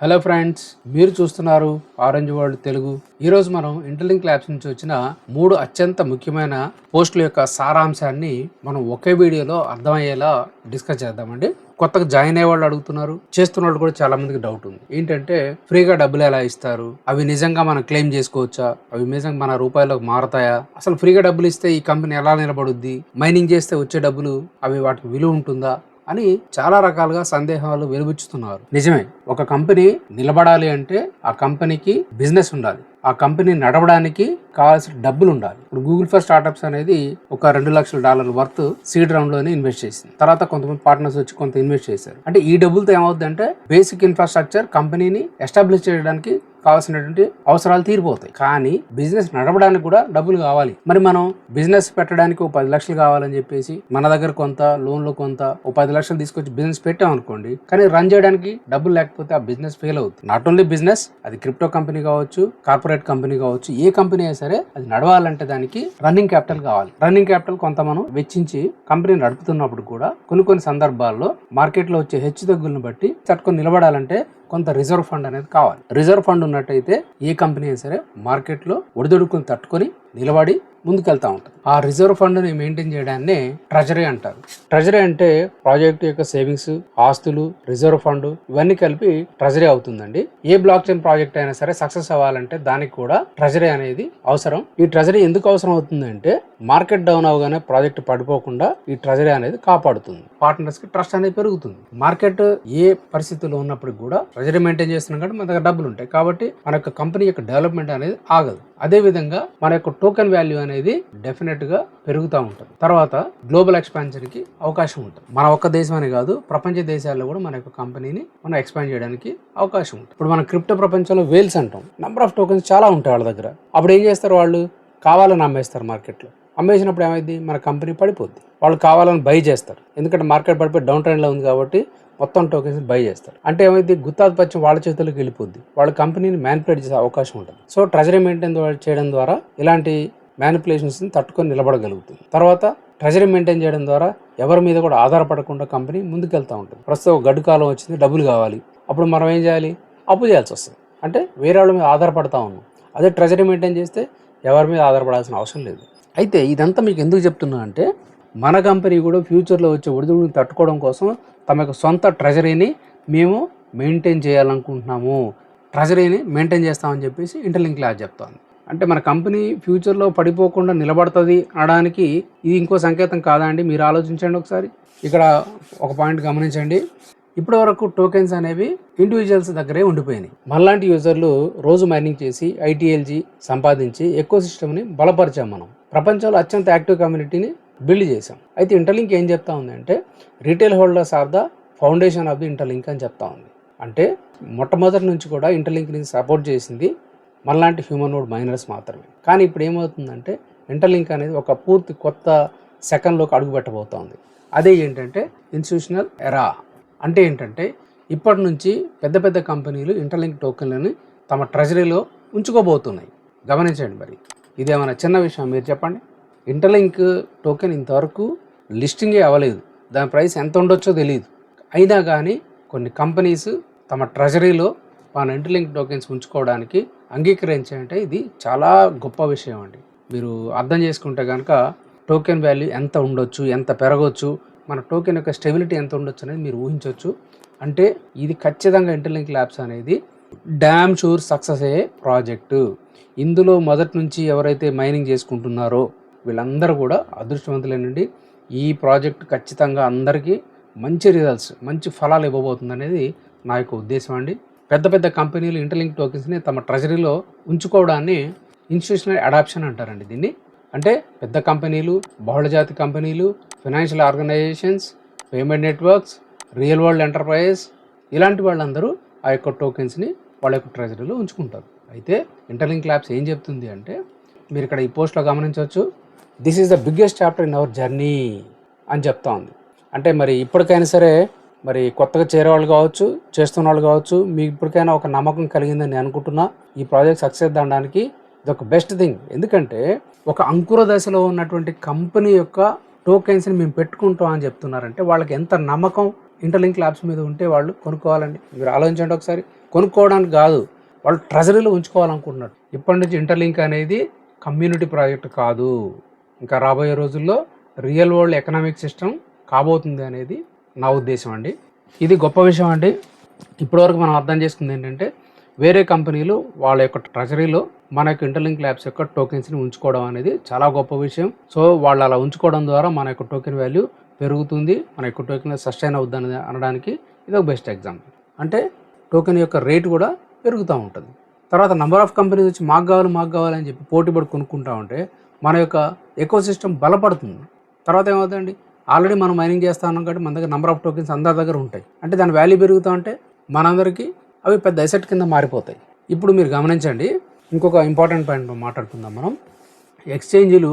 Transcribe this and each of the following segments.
Hello friends మీరు చూస్తున్నారు orange world Telugu ఈరోజు మనం ఇంటర్లింక్ ల్యాబ్స్ నుంచి వచ్చిన మూడు అత్యంత ముఖ్యమైన పోస్టుల యొక్క సారాంశాన్ని మనం ఒకే వీడియోలో అర్థమయ్యేలా డిస్కస్ చేద్దామండి. కొత్తగా జాయిన్ అయ్యే వాళ్ళు అడుగుతున్నారు. చేస్తున్న వాళ్ళు కూడా చాలా మందికి డౌట్ ఉంది. ఏంటంటే ఫ్రీగా డబ్బులు ఎలా ఇస్తారు? అవి నిజంగా మనం క్లెయిమ్ చేసుకోవచ్చా? అవి నిజంగా మన రూపాయలకు మారతాయా? అసలు ఫ్రీగా డబ్బులు ఇస్తే ఈ కంపెనీ ఎలా నిలబడుద్ది? మైనింగ్ చేస్తే వచ్చే డబ్బులు అవి వాటికి విలువ ఉంటుందా? అని చాలా రకాలుగా సందేహాలు వెలుబుచ్చుతున్నారు నిజమే. ఒక కంపెనీ నిలబడాలి అంటే ఆ కంపెనీకి బిజినెస్ ఉండాలి. ఆ కంపెనీ నడవడానికి కావాల్సిన డబ్బులు ఉండాలి. ఇప్పుడు గూగుల్ ఫర్ స్టార్టప్స్ అనేది ఒక రెండు లక్షల డాలర్ల వర్త్ సీడ్ రౌండ్లోనే ఇన్వెస్ట్ చేసింది. తర్వాత కొంతమంది పార్ట్నర్స్ వచ్చి కొంత ఇన్వెస్ట్ చేశారు. అంటే ఈ డబ్బులతో ఏమవుతుందంటే బేసిక్ ఇన్ఫ్రాస్ట్రక్చర్ కంపెనీని ఎస్టాబ్లిష్ చేయడానికి కావాల్సినటువంటి అవసరాలు తీరిపోతాయి. కానీ బిజినెస్ నడవడానికి కూడా డబ్బులు కావాలి. మరి మనం బిజినెస్ పెట్టడానికి ఒక పది లక్షలు కావాలని చెప్పేసి మన దగ్గర కొంత లోన్లు కొంత ఒక పది లక్షలు తీసుకొచ్చి బిజినెస్ పెట్టాం అనుకోండి కానీ రన్ చేయడానికి డబ్బులు లేకపోతే ఆ బిజినెస్ ఫెయిల్ అవుతుంది. నాట్ ఓన్లీ బిజినెస్ అది క్రిప్టో కంపెనీ కావచ్చు కార్పొరేట్ కంపెనీ కావచ్చు ఏ కంపెనీ అయినా సరే అది నడవాలంటే దానికి రన్నింగ్ క్యాపిటల్ కావాలి. రన్నింగ్ క్యాపిటల్ కొంత మనం వెచ్చించి కంపెనీ నడుపుతున్నప్పుడు కూడా కొన్ని కొన్ని సందర్భాల్లో మార్కెట్లో వచ్చే హెచ్చు తగ్గులను బట్టి తట్టుకొని నిలబడాలంటే కొంత రిజర్వ్ ఫండ్ అనేది కావాలి. రిజర్వ్ ఫండ్ ఉన్నట్టయితే ఏ కంపెనీ అయినా సరే మార్కెట్లో ఒడిదొడుకుని తట్టుకొని నిలబడి ముందుకెళ్తా ఉంటుంది. ఆ రిజర్వ్ ఫండ్ని మెయింటైన్ చేయడాన్ని ట్రెజరీ అంటారు. ట్రెజరీ అంటే ప్రాజెక్ట్ యొక్క సేవింగ్స్ ఆస్తులు రిజర్వ్ ఫండ్ ఇవన్నీ కలిపి ట్రెజరీ అవుతుందండి. ఏ బ్లాక్ చైన్ ప్రాజెక్ట్ అయినా సరే సక్సెస్ అవ్వాలంటే దానికి కూడా ట్రెజరీ అనేది అవసరం. ఈ ట్రెజరీ ఎందుకు అవసరం అవుతుందంటే మార్కెట్ డౌన్ అవగానే ప్రాజెక్ట్ పడిపోకుండా ఈ ట్రెజరీ అనేది కాపాడుతుంది. పార్ట్నర్స్కి ట్రస్ట్ అనేది పెరుగుతుంది. మార్కెట్ ఏ పరిస్థితుల్లో ఉన్నప్పటికి కూడా ట్రెజరీ మెయింటైన్ చేస్తున్నాం కాబట్టి మన దగ్గర డబ్బులు ఉంటాయి. కాబట్టి మన యొక్క కంపెనీ యొక్క డెవలప్మెంట్ అనేది ఆగదు. అదే విధంగా మన యొక్క టోకెన్ వాల్యూ అనేది డెఫినెట్గా పెరుగుతూ ఉంటుంది. తర్వాత గ్లోబల్ ఎక్స్పాన్షన్కి అవకాశం ఉంటుంది. మన ఒక్క దేశం అని కాదు ప్రపంచ దేశాల్లో కూడా మన యొక్క కంపెనీని మనం ఎక్స్పాండ్ చేయడానికి అవకాశం ఉంటుంది. ఇప్పుడు మన క్రిప్టో ప్రపంచంలో వేల్స్ అంటాం. నెంబర్ ఆఫ్ టోకెన్స్ చాలా ఉంటాయి వాళ్ళ దగ్గర. అప్పుడు ఏం చేస్తారు వాళ్ళు? కావాలని అమ్మేస్తారు మార్కెట్లో అమ్మేసినప్పుడు ఏమైంది? మన కంపెనీ పడిపోద్ది. వాళ్ళు కావాలని బై చేస్తారు. ఎందుకంటే మార్కెట్ పడిపోయి డౌన్ ట్రెండ్లో ఉంది కాబట్టి మొత్తం టోకెన్స్ బై చేస్తారు. అంటే ఏమైంది? గుత్తాధిపత్యం వాళ్ళ చేతుల్లోకి వెళ్ళిపోద్ది. వాళ్ళ కంపెనీని మ్యానిపులేట్ చేసే అవకాశం ఉంటుంది. సో ట్రెజరీ మెయింటైన్ చేయడం ద్వారా ఇలాంటి మ్యానిపులేషన్స్ని తట్టుకొని నిలబడగలుగుతుంది. తర్వాత ట్రెజరీ మెయింటైన్ చేయడం ద్వారా ఎవరి మీద కూడా ఆధారపడకుండా కంపెనీ ముందుకెళ్తూ ఉంటుంది. ప్రస్తుతం గడ్డు కాలం వచ్చింది డబ్బులు కావాలి. అప్పుడు మనం ఏం చేయాలి? అప్పు చేయాల్సి వస్తుంది. అంటే వేరే వాళ్ళ మీద ఆధారపడతా ఉన్నాం. అదే ట్రెజరీ మెయింటైన్ చేస్తే ఎవరి మీద ఆధారపడాల్సిన అవసరం లేదు. అయితే ఇదంతా మీకు ఎందుకు చెప్తున్నా అంటే మన కంపెనీ కూడా ఫ్యూచర్లో వచ్చే ఒడిదుడుని తట్టుకోవడం కోసం తమ యొక్క సొంత ట్రెజరీని మేము మెయింటైన్ చేయాలనుకుంటున్నాము. ట్రెజరీని మెయింటైన్ చేస్తామని చెప్పేసి ఇంటర్లింక్ క్లాస్ చెప్తాను అంటే మన కంపెనీ ఫ్యూచర్లో పడిపోకుండా నిలబడుతుంది అనడానికి ఇది ఇంకో సంకేతం కాదా అండి? మీరు ఆలోచించండి ఒకసారి. ఇక్కడ ఒక పాయింట్ గమనించండి. ఇప్పటి వరకు టోకెన్స్ అనేవి ఇండివిజువల్స్ దగ్గరే ఉండిపోయినాయి. మళ్ళాంటి యూజర్లు రోజు మైనింగ్ చేసి ఐటీఎల్జీ సంపాదించి ఎక్కువ సిస్టమ్ని బలపరిచాం మనం. ప్రపంచంలో అత్యంత యాక్టివ్ కమ్యూనిటీని బిల్డ్ చేసాం అయితే ఇంటర్లింక్ ఏం చెప్తా ఉంది అంటే retail holders are the foundation of the Interlink అని చెప్తా ఉంది. అంటే మొట్టమొదటి నుంచి కూడా ఇంటర్లింక్ని సపోర్ట్ చేసింది మనలాంటి హ్యూమన్ నోడ్ మైనర్స్ మాత్రమే. కానీ ఇప్పుడు ఏమవుతుందంటే ఇంటర్లింక్ అనేది ఒక పూర్తి కొత్త సెకండ్లోకి అడుగు పెట్టబోతోంది అదే ఏంటంటే ఇన్స్టిట్యూషనల్ ఎరా అంటే ఏంటంటే ఇప్పటి నుంచి పెద్ద పెద్ద కంపెనీలు ఇంటర్లింక్ టోకెన్లని తమ ట్రెజరీలో ఉంచుకోబోతున్నాయి. గమనించండి మరి. ఇదేమైనా చిన్న విషయం మీరు చెప్పండి? ఇంటర్లింక్ టోకెన్ ఇంతవరకు లిస్టింగే అవ్వలేదు. దాని ప్రైస్ ఎంత ఉండొచ్చో తెలియదు అయినా కానీ కొన్ని కంపెనీస్ తమ ట్రెజరీలో మన ఇంటర్లింక్ టోకెన్స్ ఉంచుకోవడానికి అంగీకరించాయంటే ఇది చాలా గొప్ప విషయం అండి. మీరు అర్థం చేసుకుంటే కనుక టోకెన్ వాల్యూ ఎంత ఉండొచ్చు ఎంత పెరగవచ్చు మన టోకెన్ యొక్క స్టెబిలిటీ ఎంత ఉండొచ్చు అనేది మీరు ఊహించవచ్చు అంటే ఇది ఖచ్చితంగా ఇంటర్లింక్ ల్యాబ్స్ అనేది డ్యామ్ షూర్ సక్సెస్ అయ్యే ప్రాజెక్టు ఇందులో మొదటి నుంచి ఎవరైతే మైనింగ్ చేసుకుంటున్నారో వీళ్ళందరూ కూడా అదృష్టవంతులేనండి. ఈ ప్రాజెక్ట్ ఖచ్చితంగా అందరికీ మంచి రిజల్ట్స్ మంచి ఫలాలు ఇవ్వబోతుంది అనేది నా యొక్క ఉద్దేశం అండి. పెద్ద పెద్ద కంపెనీలు ఇంటర్లింక్ టోకెన్స్ని తమ ట్రెజరీలో ఉంచుకోవడాన్ని ఇన్స్టిట్యూషనల్ అడాప్షన్ అంటారండి దీన్ని. అంటే పెద్ద కంపెనీలు బహుళజాతి కంపెనీలు financial organisations payment networks real world enterprises ఇలాంటి వాళ్ళందరూ ఆ యొక్క టోకెన్స్ని వాళ్ళ యొక్క ట్రెజరీలో ఉంచుకుంటారు. అయితే ఇంటర్లింక్ ల్యాబ్స్ ఏం చెప్తుంది అంటే మీరు ఇక్కడ ఈ పోస్ట్లో గమనించవచ్చు. This is the biggest chapter in our journey అని చెప్తా ఉంది. అంటే మరి ఇప్పటికైనా సరే మరి కొత్తగా చేరే వాళ్ళు కావచ్చు చేస్తున్న వాళ్ళు కావచ్చు మీకు ఇప్పటికైనా ఒక నమ్మకం కలిగిందని నేను అనుకుంటున్నా. ఈ ప్రాజెక్ట్ సక్సెస్ అనడానికి ఇది ఒక బెస్ట్ థింగ్ ఎందుకంటే ఒక అంకుర దశలో ఉన్నటువంటి కంపెనీ యొక్క టోకెన్స్ని మేము పెట్టుకుంటాం అని చెప్తున్నారంటే వాళ్ళకి ఎంత నమ్మకం ఇంటర్లింక్ ల్యాబ్స్ మీద ఉంటే వాళ్ళు కొనుక్కోవాలండి. మీరు ఆలోచించండి ఒకసారి. కొనుక్కోవడానికి కాదు వాళ్ళు ట్రెజరీలో ఉంచుకోవాలనుకుంటున్నారు. ఇప్పటి నుంచి ఇంటర్లింక్ అనేది కమ్యూనిటీ ప్రాజెక్ట్ కాదు. ఇంకా రాబోయే రోజుల్లో రియల్ వరల్డ్ ఎకనామిక్ సిస్టమ్ కాబోతుంది అనేది నా ఉద్దేశం అండి. ఇది గొప్ప విషయం అండి. ఇప్పటివరకు మనం అర్థం చేసుకుంది ఏంటంటే వేరే కంపెనీలు వాళ్ళ యొక్క ట్రెజరీలో మన యొక్క ఇంటర్లింక్ ల్యాబ్స్ యొక్క టోకెన్స్ని ఉంచుకోవడం అనేది చాలా గొప్ప విషయం. సో వాళ్ళు అలా ఉంచుకోవడం ద్వారా మన యొక్క టోకెన్ వాల్యూ పెరుగుతుంది. మన యొక్క టోకెన్ సస్టైన్ అవుద్ది అనడానికి ఇది ఒక బెస్ట్ ఎగ్జాంపుల్. అంటే టోకెన్ యొక్క రేట్ కూడా పెరుగుతూ ఉంటుంది. తర్వాత నెంబర్ ఆఫ్ కంపెనీస్ వచ్చి మాకు కావాలి మాకు కావాలని చెప్పి పోటీ పడి కొనుక్కుంటా ఉంటే మన యొక్క ఎకో సిస్టమ్ బలపడుతుంది. తర్వాత ఏమవుతుందండి? ఆల్రెడీ మనం మైనింగ్ చేస్తా ఉన్నాం కాబట్టి మన దగ్గర నెంబర్ ఆఫ్ టోకెన్స్ అందరి దగ్గర ఉంటాయి. అంటే దాని వాల్యూ పెరుగుతూ ఉంటే మనందరికీ అవి పెద్ద ఎసెట్ కింద మారిపోతాయి. ఇప్పుడు మీరు గమనించండి ఇంకొక ఇంపార్టెంట్ పాయింట్ మాట్లాడుకుందాం మనం. ఎక్స్చేంజీలు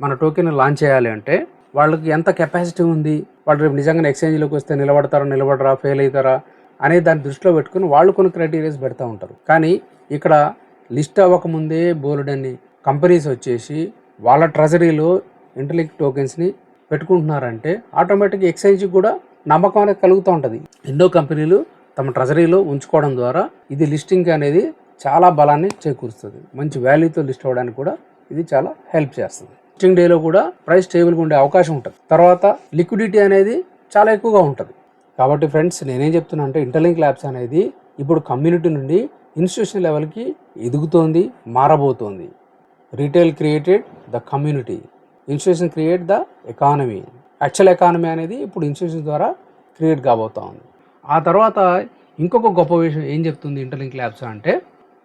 మన టోకెన్ లాంచ్ చేయాలి అంటే వాళ్ళకి ఎంత కెపాసిటీ ఉంది? వాళ్ళు రేపు నిజంగా ఎక్స్చేంజ్లోకి వస్తే నిలబడతారా నిలబడరా ఫెయిల్ అవుతారా? అనే దాన్ని దృష్టిలో పెట్టుకుని వాళ్ళు కొన్ని క్రైటీరియాస్ పెడతా ఉంటారు. కానీ ఇక్కడ లిస్ట్ అవ్వకముందే బోలెడన్ని కంపెనీస్ వచ్చేసి వాళ్ళ ట్రెజరీలో ఇంటర్లింక్ టోకెన్స్ని పెట్టుకుంటున్నారంటే ఆటోమేటిక్ ఎక్స్చేంజ్ కూడా నమ్మకం అనేది కలుగుతూ ఉంటుంది. ఎన్నో కంపెనీలు తమ ట్రెజరీలో ఉంచుకోవడం ద్వారా ఇది లిస్టింగ్ అనేది చాలా బలాన్ని చేకూరుస్తుంది. మంచి వాల్యూతో లిస్ట్ అవ్వడానికి కూడా ఇది చాలా హెల్ప్ చేస్తుంది. లిస్టింగ్ డేలో కూడా ప్రైస్ స్టేబుల్గా ఉండే అవకాశం ఉంటుంది. తర్వాత లిక్విడిటీ అనేది చాలా ఎక్కువగా ఉంటుంది. కాబట్టి ఫ్రెండ్స్ నేనేం చెప్తున్నా అంటే ఇంటర్లింక్ ల్యాబ్స్ అనేది ఇప్పుడు కమ్యూనిటీ నుండి ఇన్స్టిట్యూషన్ లెవెల్కి ఎదుగుతోంది మారబోతోంది. Retail created the community institution create the economy. Actual economy అనేది ఇప్పుడు ఇన్స్టిట్యూషన్ ద్వారా క్రియేట్ కాబోతా ఉంది ఆ తర్వాత ఇంకొక గొప్ప విషయం ఏం చెప్తుంది ఇంటర్లింక్ ల్యాబ్స్ అంటే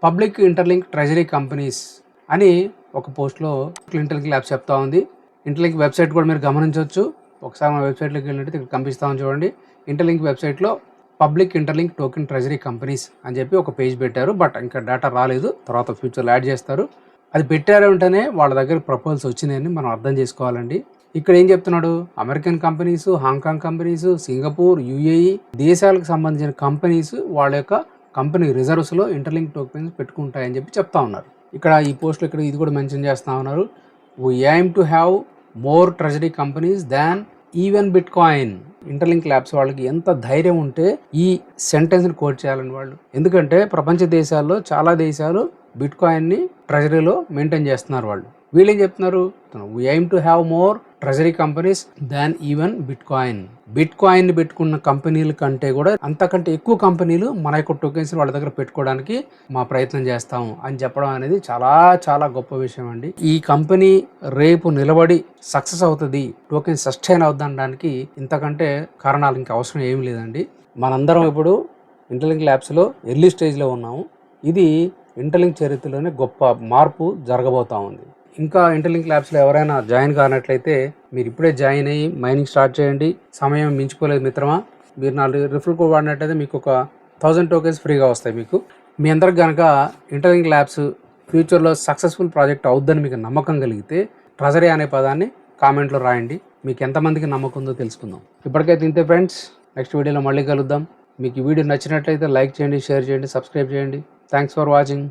పబ్లిక్ ఇంటర్లింక్ ట్రెజరీ కంపెనీస్ అని ఒక పోస్ట్లో ఇంటర్లింక్ ల్యాబ్స్ చెప్తా ఉంది. ఇంటర్లింక్ వెబ్సైట్ కూడా మీరు గమనించవచ్చు. ఒకసారి మా వెబ్సైట్లోకి వెళ్ళినట్టు ఇక్కడ కనిపిస్తామని చూడండి. ఇంటర్లింక్ వెబ్సైట్లో public Interlink token treasury companies అని చెప్పి ఒక పేజ్ పెట్టారు. బట్ ఇంకా డేటా రాలేదు. తర్వాత ఫ్యూచర్లో యాడ్ చేస్తారు. అది పెట్టారు వెంటనే వాళ్ళ దగ్గర ప్రపోజల్స్ వచ్చినాయని మనం అర్థం చేసుకోవాలండి. ఇక్కడ ఏం చెప్తున్నాడు? American companies Hong Kong companies Singapore UAE దేశాలకు సంబంధించిన కంపెనీస్ వాళ్ళ యొక్క కంపెనీ రిజర్వ్స్లో ఇంటర్లింక్ టోకెన్స్ పెట్టుకుంటాయని చెప్పి చెప్తా ఉన్నారు. ఇక్కడ ఈ పోస్ట్లో ఇక్కడ ఇది కూడా మెన్షన్ చేస్తా ఉన్నారు. We aim to have more treasury companies than even bitcoin Interlink Labs వాళ్ళకి ఎంత ధైర్యం ఉంటే ఈ సెంటెన్స్ని కోట్ చేయాలని వాళ్ళు. ఎందుకంటే ప్రపంచ దేశాల్లో చాలా దేశాలు బిట్ కాయిన్ని ట్రెజరీలో మెయింటైన్ చేస్తున్నారు వాళ్ళు. వీళ్ళు ఏం చెప్తున్నారు? We aim to have more treasury companies than even bitcoin bitcoin పెట్టుకున్న కంపెనీల కంటే కూడా అంతకంటే ఎక్కువ కంపెనీలు మన యొక్క టోకెన్స్ వాళ్ళ దగ్గర పెట్టుకోవడానికి మా ప్రయత్నం చేస్తాం అని చెప్పడం అనేది చాలా చాలా గొప్ప విషయం అండి. ఈ కంపెనీ రేపు నిలబడి సక్సెస్ అవుతుంది టోకెన్ సస్టైన్ అవుతుందనడానికి ఇంతకంటే కారణాలు ఇంకా అవసరం ఏమీ లేదండి. మనందరం ఇప్పుడు ఇంటర్లింక్ ల్యాబ్స్లో ఎర్లీ స్టేజ్లో ఉన్నాము. ఇది ఇంటర్లింక్ చరిత్రలోనే గొప్ప మార్పు జరగబోతా ఉంది. ఇంకా ఇంటర్లింక్ ల్యాబ్స్లో ఎవరైనా జాయిన్ కానట్లయితే మీరు ఇప్పుడే జాయిన్ అయ్యి మైనింగ్ స్టార్ట్ చేయండి. సమయం మించిపోలేదు మిత్రమా. మీరు నాలుగు రిఫర్ కోడ్ వాడినట్టయితే మీకు ఒక థౌజండ్ టోకెన్స్ ఫ్రీగా వస్తాయి మీకు. మీ అందరికి కనుక ఇంటర్లింక్ ల్యాబ్స్ ఫ్యూచర్లో సక్సెస్ఫుల్ ప్రాజెక్ట్ అవుద్దని మీకు నమ్మకం కలిగితే ట్రెజరీ అనే పదాన్ని కామెంట్లో రాయండి. మీకు ఎంతమందికి నమ్మకం ఉందో తెలుసుకుందాం. ఇప్పటికైతే ఇంతే ఫ్రెండ్స్ నెక్స్ట్ వీడియోలో మళ్ళీ కలుద్దాం. మీకు ఈ వీడియో నచ్చినట్లయితే లైక్ చేయండి షేర్ చేయండి సబ్స్క్రైబ్ చేయండి. Thanks for watching.